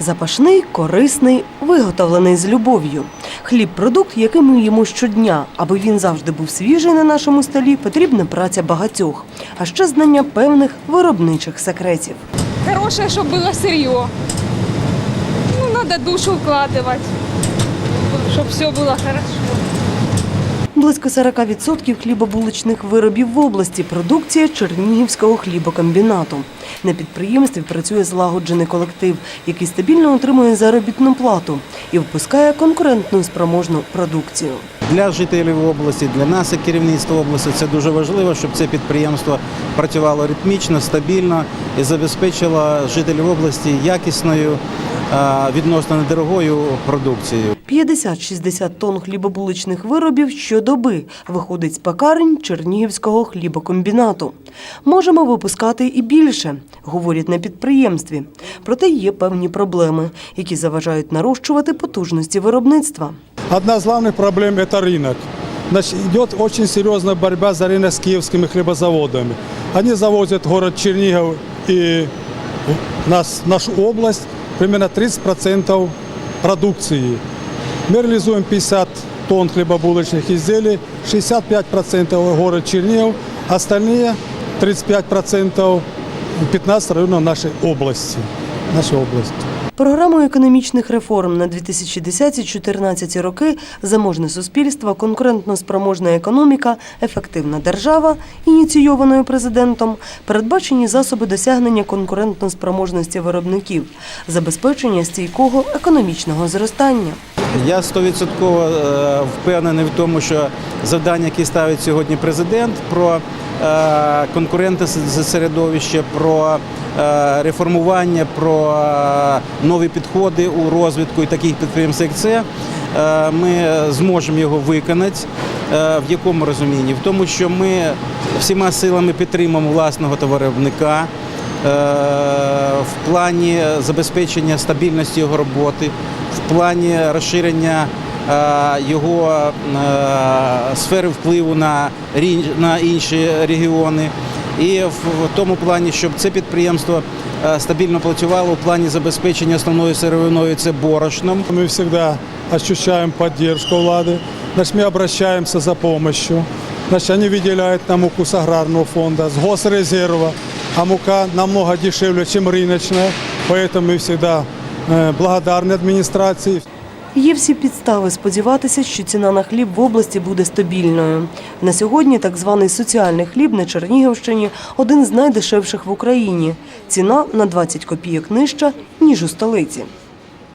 Запашний, корисний, виготовлений з любов'ю. Хліб продукт, який ми їмо щодня. Аби він завжди був свіжий на нашому столі, потрібна праця багатьох, а ще знання певних виробничих секретів. Хорошее, чтобы было сырье. Ну, надо душу вкладывать, чтобы все было хорошо. Близько 40% хлібобуличних виробів в області продукція Чернігівського хлібокомбінату. На підприємстві працює злагоджений колектив, який стабільно отримує заробітну плату і випускає конкурентну спроможну продукцію. Для жителів області, для нас, як керівництва області, це дуже важливо, щоб це підприємство працювало ритмічно, стабільно і забезпечило жителів області якісною, відносно недорогою продукцією. 50-60 тонн хлібобуличних виробів щодоби виходить з пекарень Чернігівського хлібокомбінату. Можемо випускати і більше, говорять на підприємстві. Проте є певні проблеми, які заважають нарощувати потужності виробництва. Одна из главных проблем – это рынок. Значит, идет очень серьезная борьба за рынок с киевскими хлебозаводами. Они завозят в город Чернигов и нас, нашу область примерно 30% продукции. Мы реализуем 50 тонн хлебобулочных изделий, 65% город Чернигов, остальные 35% 15 районов нашей области. Нашей области. Програмою економічних реформ на 2010-2014 роки заможне суспільство, конкурентно спроможна економіка, ефективна держава, ініційованою президентом, передбачені засоби досягнення конкурентно спроможності виробників, забезпечення стійкого економічного зростання. Я стовідсотково е, впевнений в тому, що завдання, які ставить сьогодні президент, про е, конкуренти середовище, про е, реформування, про нові підходи у розвитку і таких підприємств, як це, ми зможемо його виконати. В якому розумінні? В тому, що ми всіма силами підтримуємо власного товаровиробника, е, в плані забезпечення стабільності його роботи, в плані розширення е, його е, сфери впливу на, рі- на інші регіони. І в в тому плані, щоб це підприємство е, стабільно працювало у плані забезпечення основною сировиною це борошном. Мы всегда ощущаем поддержку влады. Значит, мы обращаемся за помощью. Значит, они выделяют нам муку с аграрного фонда, с госрезерва. А мука намного дешевле, чем рыночная. Поэтому мы всегда э, адміністрації. Є всі підстави сподіватися, що ціна на хліб в області буде стабільною. На сьогодні так званий соціальний хліб на Чернігівщині один з найдешевших в Україні. Ціна на 20 копійок нижча, ніж у столиці.